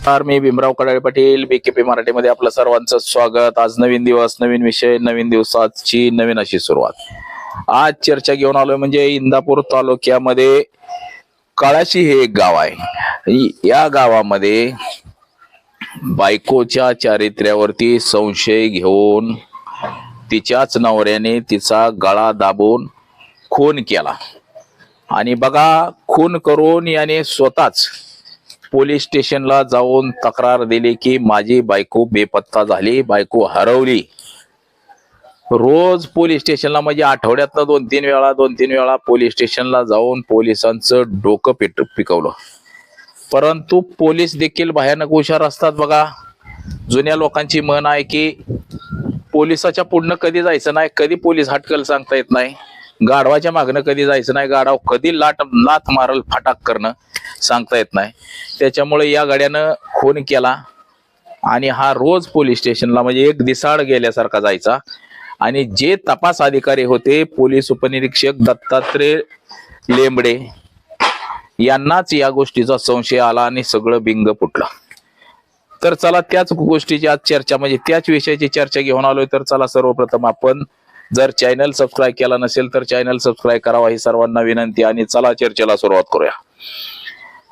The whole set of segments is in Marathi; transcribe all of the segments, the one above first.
नमस्कार मी भीमराव कडाळे पाटील बीकेपी मराठीमध्ये आपलं सर्वांचं स्वागत. आज नवीन दिवस नवीन विषय नवीन दिवसाची नवीन अशी सुरुवात. आज चर्चा घेऊन आलोय म्हणजे इंदापूर तालुक्यामध्ये काळाशी हे एक गाव आहे. या गावामध्ये बायकोच्या चारित्र्यावरती संशय घेऊन तिच्याच नवऱ्याने तिचा गळा दाबून खून केला. आणि बघा खून करून याने स्वतःच पोलीस स्टेशनला जाऊन तक्रार दिली की माझी बायको बेपत्ता झाली बायको हरवली. रोज पोलीस स्टेशनला म्हणजे आठवड्यातनं दोन तीन वेळा दोन तीन वेळा पोलीस स्टेशनला जाऊन पोलिसांचं डोकं पिट पिकवलं. परंतु पोलीस देखील भयानक हुशार असतात बघा. जुन्या लोकांची म्हण आहे की पोलिसाच्या पुढनं कधी जायचं नाही कधी पोलीस हटकल सांगता येत नाही. गाढवाच्या मागणं कधी जायचं नाही गाढव कधी लाट लाथ मारल फाटाक करणं सांगता येत नाही. त्याच्यामुळे या गाड्यानं खून केला आणि हा रोज पोलीस स्टेशनला म्हणजे एक दिसाड गेल्यासारखा जायचा. आणि जे तपास अधिकारी होते पोलीस उपनिरीक्षक दत्तात्रय लेंबडे यांनाच या गोष्टीचा संशय आला आणि सगळं बिंग फुटलं. तर चला त्याच गोष्टीची आज चर्चा म्हणजे त्याच विषयाची चर्चा घेऊन आलोय. तर चला सर्वप्रथम आपण जर चॅनल सबस्क्राईब केला नसेल तर चॅनल सबस्क्राईब करावा ही सर्वांना विनंती आणि चला चर्चेला सुरुवात करूया.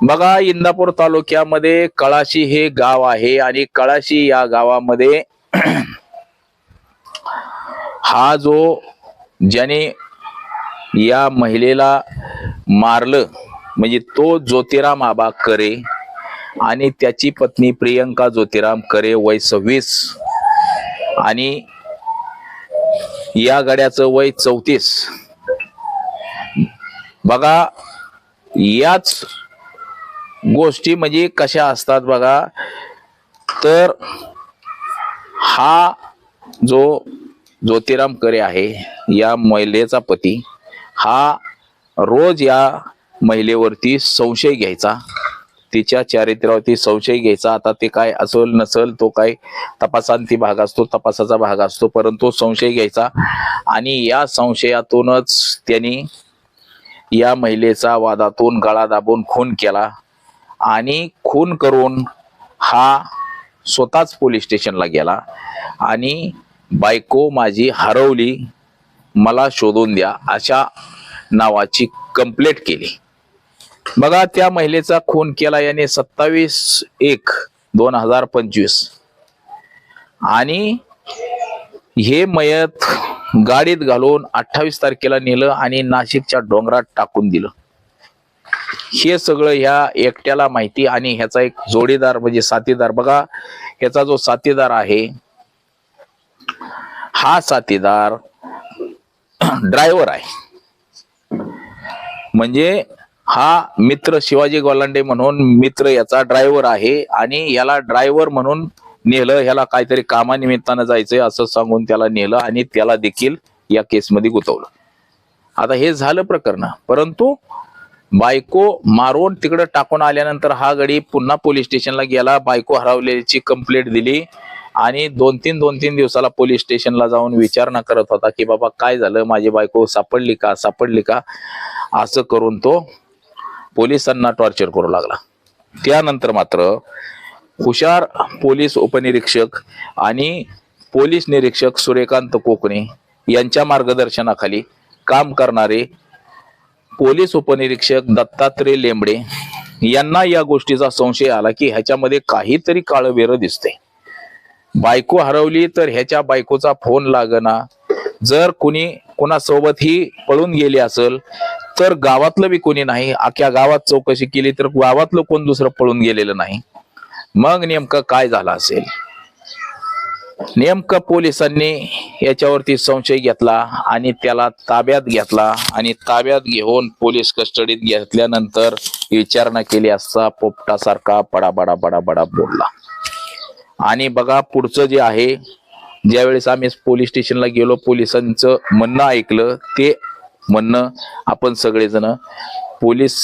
बघा इंदापूर तालुक्यामध्ये कळाशी हे गाव आहे आणि कळाशी या गावामध्ये हा जो ज्याने या महिलेला मारलं म्हणजे तो ज्योतिराम आबा करे आणि त्याची पत्नी प्रियंका ज्योतिराम करे वय सव्वीस. आणि या गड्याचं वय चौतीस. बघा याच गोष्टी म्हणजे कशा असतात बघा. तर हा जो ज्योतिराम करे आहे या महिलेचा पती हा रोज या महिलेवरती संशय घ्यायचा. तिच्या चारित्र्यावरती संशय घ्यायचा. आता ते काय असल नसल तो काय तपासांती भाग असतो तपासाचा भाग असतो परंतु संशय घ्यायचा. आणि या संशयातूनच त्यांनी या महिलेचा वादातून गळा दाबून खून केला. आणि खून करून हा स्वतःच पोलीस स्टेशनला गेला. आणि बायको माझी हरवली मला शोधून द्या अशा नावाची कंप्लेंट केली. बघा त्या महिलेचा खून केला याने सत्तावीस एक दोन हजार पंचवीस. आणि हे मयत गाडीत घालून अठ्ठावीस तारखेला नेलं आणि नाशिकच्या डोंगरात टाकून दिलं. हे सगळं ह्या एकट्याला माहिती आणि ह्याचा एक जोडीदार म्हणजे साथीदार. बघा ह्याचा जो साथीदार आहे हा साथीदार ड्रायव्हर आहे. म्हणजे हा मित्र शिवाजी गोलांडे म्हणून मित्र याचा ड्रायव्हर आहे आणि याला ड्रायव्हर म्हणून नेलं ह्याला काहीतरी कामानिमित्तानं जायचंय असं सांगून त्याला नेलं आणि त्याला देखील या केसमध्ये गुंतवलं. आता हे झालं प्रकरण. परंतु बायको मारून तिकडे टाकून आल्यानंतर हा गडी पुन्हा पोलीस स्टेशनला गेला बायको हरवल्याची कंप्लेंट दिली आणि दोन तीन दोन तीन दिवसाला पोलीस स्टेशनला जाऊन विचारणा करत होता की बाबा काय झालं? माझी बायको सापडली का? सापडली का? असं करून तो पोलिसांना टॉर्चर करू लागला. त्यानंतर मात्र हुशार पोलीस उपनिरीक्षक आणि पोलीस निरीक्षक सूर्यकांत कोकणे यांच्या मार्गदर्शनाखाली काम करणारे पोलीस उपनिरीक्षक दत्तात्रय लेंबडे यांना या गोष्टीचा संशय आला की ह्याच्यामध्ये काहीतरी काळवेर दिसते बायको हरवली तर ह्याच्या बायकोचा फोन लागना. जर कुणी कुणासोबत ही पळून गेली असेल तर गावातलं बी कोणी नाही अख्या गावात चौकशी केली तर गावातलं कोण दुसरं पळून गेलेलं नाही. मग नेमकं काय झालं असेल? नेमकं पोलिसांनी याच्यावरती संशय घेतला आणि त्याला ताब्यात घेतला आणि ताब्यात घेऊन पोलीस कस्टडीत घेतल्यानंतर विचारणा केली असता पोपटासारखा बडा बडा बडा बडा बोलला. आणि बघा पुढचं जे आहे ज्यावेळेस आम्ही पोलीस स्टेशनला गेलो पोलिसांचं म्हणणं ऐकलं ते म्हणणं आपण सगळेजण पोलीस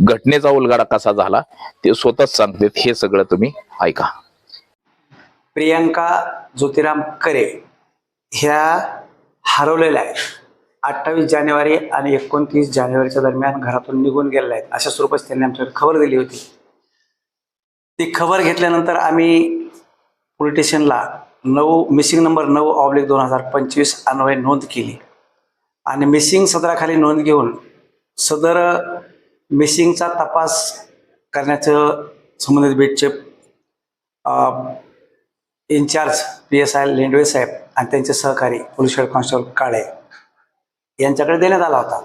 घटनेचा उलगडा कसा झाला ते स्वतःच सांगतात. हे सगळं तुम्ही ऐका. प्रियंका ज्योतिराम करे ह्या हरवलेल्या आहेत. अठ्ठावीस जानेवारी आणि एकोणतीस जानेवारीच्या दरम्यान घरातून निघून गेलेल्या आहेत. अशा स्वरूपात त्यांनी आमच्याकडे खबर दिली होती. ती खबर घेतल्यानंतर आम्ही पोलीस स्टेशनला नऊ मिसिंग नंबर नऊ ऑब्लिक दोन हजार पंचवीस अन्वय नोंद केली. आणि मिसिंग सदराखाली नोंद घेऊन सदर मिसिंगचा तपास करण्याचं संबंधित बीटचे in charge P S I Lendwe साहेब आणि त्यांचे सहकारी पोलीस हेड कॉन्स्टेबल काळे यांच्याकडे देण्यात आला होता.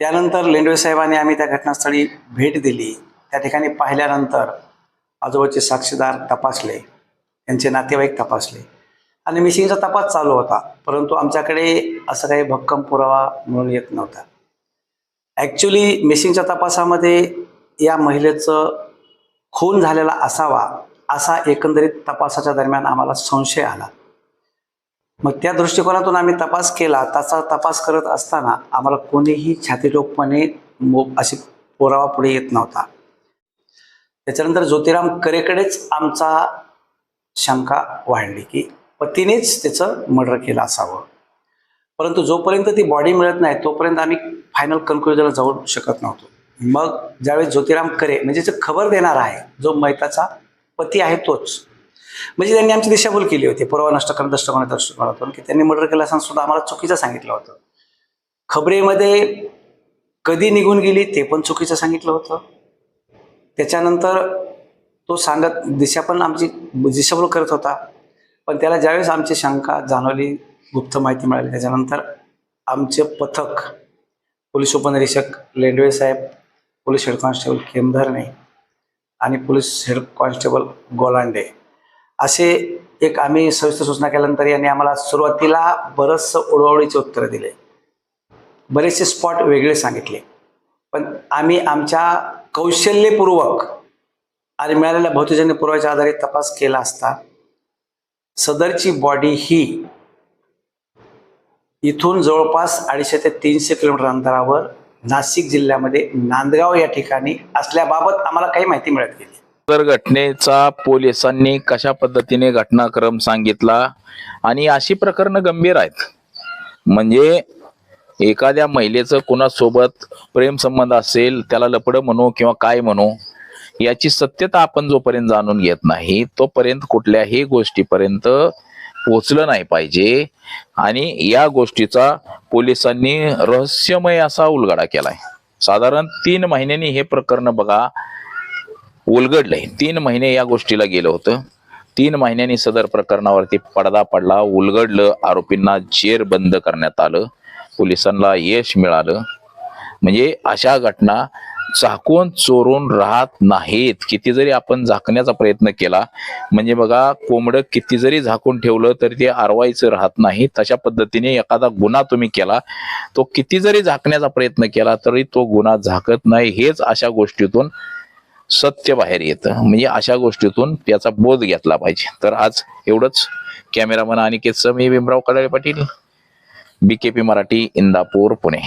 त्यानंतर लेंडवे साहेबांनी आम्ही त्या घटनास्थळी भेट दिली. त्या ठिकाणी पाहिल्यानंतर आजोबाचे साक्षीदार तपासले. त्यांचे नातेवाईक तपासले. आणि मिशिंगचा तपास चालू होता. परंतु आमच्याकडे असं काही भक्कम पुरावा म्हणून येत नव्हता. ॲक्च्युली मिशिंगच्या तपासामध्ये या महिलेचं खून झालेला असावा असा एकंदरीत तपासाच्या दरम्यान आम्हाला संशय आला. मग त्या दृष्टिकोनातून आम्ही तपास केला. त्याचा तपास करत असताना आम्हाला कोणीही छातीटोकपणे मो अशी पुरावा पुढे येत नव्हता. त्याच्यानंतर ज्योतिराम करेकडेच आमचा शंका वाढली की पतीनेच त्याचं मर्डर केलं असावं. परंतु जोपर्यंत ती बॉडी मिळत नाही तोपर्यंत आम्ही फायनल कन्क्लुजनला जाऊ शकत नव्हतो. मग ज्यावेळेस ज्योतिराम करे म्हणजे जो खबर देणार आहे जो मैताचा पती आहे तोच. म्हणजे त्यांनी आमची दिशाभूल केली होती. पुरावा नष्ट करणं दृष्टिकोनाच्या दृष्टिकोनातून की त्यांनी मर्डर केलं असताना सुद्धा आम्हाला चुकीचं सांगितलं होतं. खबरेमध्ये कधी निघून गेली ते पण चुकीचं सांगितलं होतं. त्याच्यानंतर तो सांगत दिशा पण आमची दिशाभूल करत होता. पण त्याला ज्यावेळेस आमची शंका जाणवली गुप्त माहिती मिळाली त्याच्यानंतर आमचे पथक पोलीस उपनिरीक्षक लेंडवे साहेब पोलीस हेड कॉन्स्टेबल केमधरणे आणि पोलीस हेड कॉन्स्टेबल गोलांडे. असे एक आम्ही सविस्तर सूचना केल्यानंतर यांनी आम्हाला सुरुवातीला बरंचसं ओळवळीचे उत्तरं दिले. बरेचसे स्पॉट वेगळे सांगितले. पण आम्ही आमच्या कौशल्यपूर्वक आणि मिळालेल्या भौतिकजन्य पुराव्याच्या आधारे तपास केला असता सदरची बॉडी ही इथून जवळपास अडीचशे ते तीनशे किलोमीटर अंतरावर नाशिक जिल्ह्यामध्ये नांदगाव या ठिकाणी असल्याबाबत आम्हाला काही माहिती मिळत गेली. तर घटनेचा पोलिसांनी कशा पद्धतीने घटनाक्रम सांगितला आणि अशी प्रकरणं गंभीर आहेत. म्हणजे एखाद्या महिलेचं कुणासोबत प्रेमसंबंध असेल त्याला लपडं म्हणू किंवा काय म्हणू याची सत्यता आपण जोपर्यंत जाणून घेत नाही तोपर्यंत कुठल्याही गोष्टीपर्यंत पोचलं नाही पाहिजे. आणि या गोष्टीचा पोलिसांनी रहस्यमय असा उलगडा केलाय. साधारण तीन महिन्यांनी हे प्रकरण बघा उलगडलंय. तीन महिने या गोष्टीला गेलं होतं. तीन महिन्यांनी सदर प्रकरणावरती पडदा पडला उलगडलं आरोपींना जेर बंद करण्यात आलं पोलिसांना यश मिळालं. म्हणजे अशा घटना झाकून चोरून राहत नाहीत. किती जरी आपण झाकण्याचा प्रयत्न केला म्हणजे बघा कोंबडं किती जरी झाकून ठेवलं तरी ते आरवायचं राहत नाही. तशा पद्धतीने एखादा गुन्हा तुम्ही केला तो किती जरी झाकण्याचा प्रयत्न केला तरी तो गुन्हा झाकत नाही. हेच अशा गोष्टीतून सत्य बाहेर येतं. म्हणजे अशा गोष्टीतून त्याचा बोध घेतला पाहिजे. तर आज एवढंच. कॅमेरामन अनिकेत मी भीमराव कडाळे पाटील. बीकेपी मराठी इंदापूर पुणे.